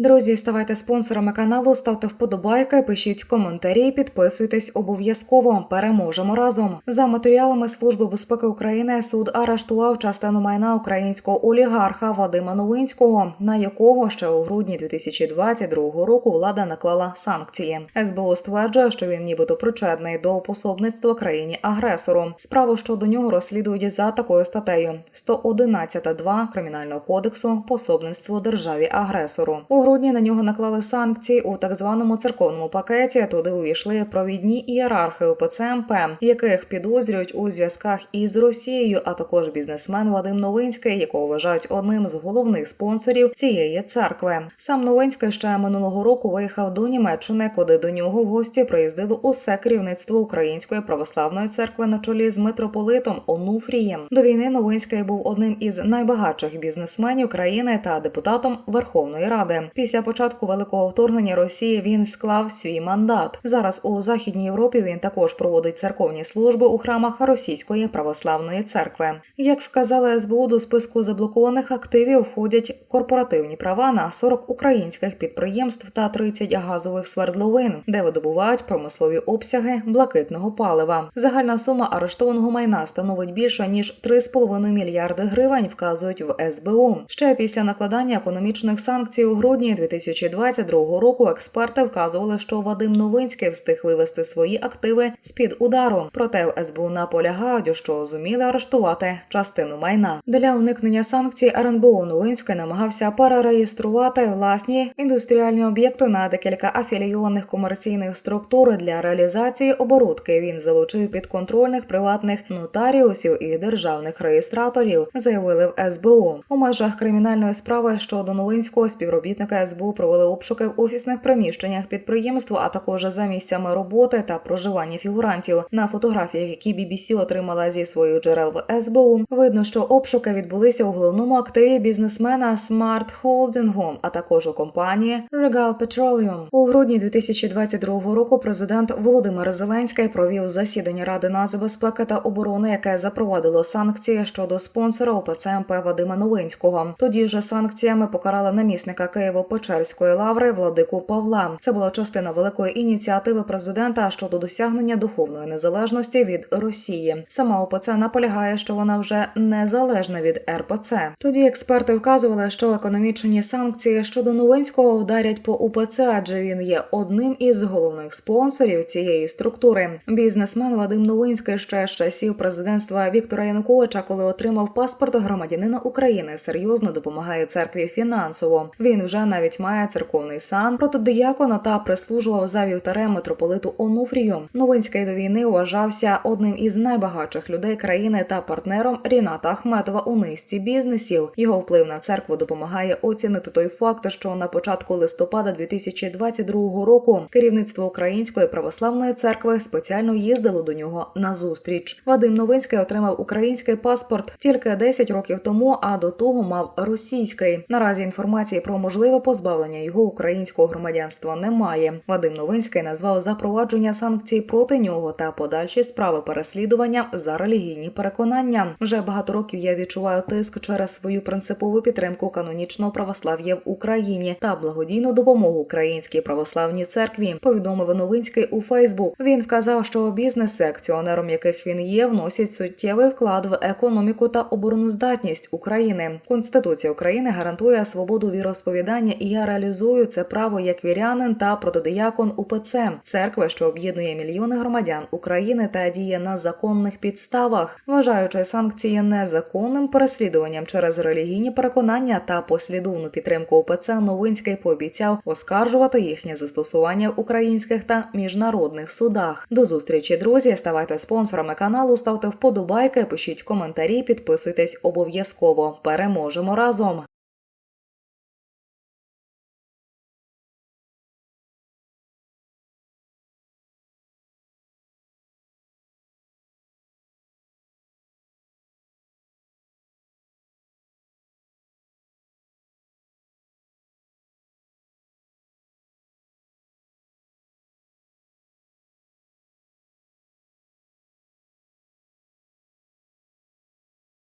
Друзі, ставайте спонсорами каналу, ставте вподобайки, пишіть коментарі, підписуйтесь обов'язково. Переможемо разом. За матеріалами Служби безпеки України суд арештував частину майна українського олігарха Вадима Новинського, на якого ще у грудні 2022 року влада наклала санкції. СБУ стверджує, що він нібито причетний до пособництва країні агресору. Справу щодо нього розслідують за такою статтею 111.2 кримінального кодексу пособництво державі агресору. У грудні на нього наклали санкції у так званому церковному пакеті. Туди увійшли провідні ієрархи УПЦ МП, яких підозрюють у зв'язках із Росією, а також бізнесмен Вадим Новинський, якого вважають одним з головних спонсорів цієї церкви. Сам Новинський ще минулого року виїхав до Німеччини, куди до нього в гості приїздило усе керівництво Української православної церкви на чолі з митрополитом Онуфрієм. До війни Новинський був одним із найбагатших бізнесменів країни та депутатом Верховної Ради. Після початку великого вторгнення Росії він склав свій мандат. Зараз у західній Європі він також проводить церковні служби у храмах Російської православної церкви. Як вказали СБУ, до списку заблокованих активів входять корпоративні права на 40 українських підприємств та 30 газових свердловин, де видобувають промислові обсяги блакитного палива. Загальна сума арештованого майна становить більше ніж 3,5 мільярди гривень, вказують в СБУ. Ще після накладання економічних санкцій у грудні 2022 року експерти вказували, що Вадим Новинський встиг вивести свої активи з під удару. Проте в СБУ наполягають, що зуміли арештувати частину майна. Для уникнення санкцій РНБО Новинський намагався перереєструвати власні індустріальні об'єкти на декілька афілійованих комерційних структур для реалізації оборудки. Він залучив підконтрольних приватних нотаріусів і державних реєстраторів, заявили в СБУ. У межах кримінальної справи щодо Новинського співробітника СБУ провели обшуки в офісних приміщеннях підприємства, а також за місцями роботи та проживання фігурантів. На фотографіях, які BBC отримала зі своїх джерел в СБУ, видно, що обшуки відбулися у головному активі бізнесмена Smart Holding, а також у компанії Regal Petroleum. У грудні 2022 року президент Володимир Зеленський провів засідання Ради нацбезпеки та оборони, яке запровадило санкції щодо спонсора ОПЦ МП Вадима Новинського. Тоді вже санкціями покарали намісника Києво-Печерської лаври владику Павла. Це була частина великої ініціативи президента щодо досягнення духовної незалежності від Росії. Сама ОПЦ наполягає, що вона вже незалежна від РПЦ. Тоді експерти вказували, що економічні санкції щодо Новинського вдарять по УПЦ, адже він є одним із головних спонсорів цієї структури. Бізнесмен Вадим Новинський ще з часів президентства Віктора Януковича, коли отримав паспорт громадянина України, серйозно допомагає церкві фінансово. Він вже навіть має церковний сан протидиякона та прислужував за вівтарем митрополиту Онуфрію. Новинський до війни вважався одним із найбагатших людей країни та партнером Ріната Ахметова у низці бізнесів. Його вплив на церкву допомагає оцінити той факт, що на початку листопада 2022 року керівництво Української православної церкви спеціально їздило до нього на зустріч. Вадим Новинський отримав український паспорт тільки 10 років тому, а до того мав російський. Наразі інформації про можливе позбавлення його українського громадянства немає. Вадим Новинський назвав запровадження санкцій проти нього та подальші справи переслідування за релігійні переконання. Вже багато років я відчуваю тиск через свою принципову підтримку канонічного православ'я в Україні та благодійну допомогу українській православній церкві. Повідомив Новинський у Фейсбук. Він вказав, що бізнеси, акціонером яких він є, вносять суттєвий вклад в економіку та обороноздатність України. Конституція України гарантує свободу віросповідання, і я реалізую це право як вірянин та протодиякон УПЦ, церкви, що об'єднує мільйони громадян України та діє на законних підставах, вважаючи санкції незаконним переслідуванням через релігійні переконання та послідовну підтримку УПЦ. Новинський пообіцяв оскаржувати їхнє застосування в українських та міжнародних судах. До зустрічі, друзі. Ставайте спонсорами каналу, ставте вподобайки, пишіть коментарі, підписуйтесь обов'язково. Переможемо разом.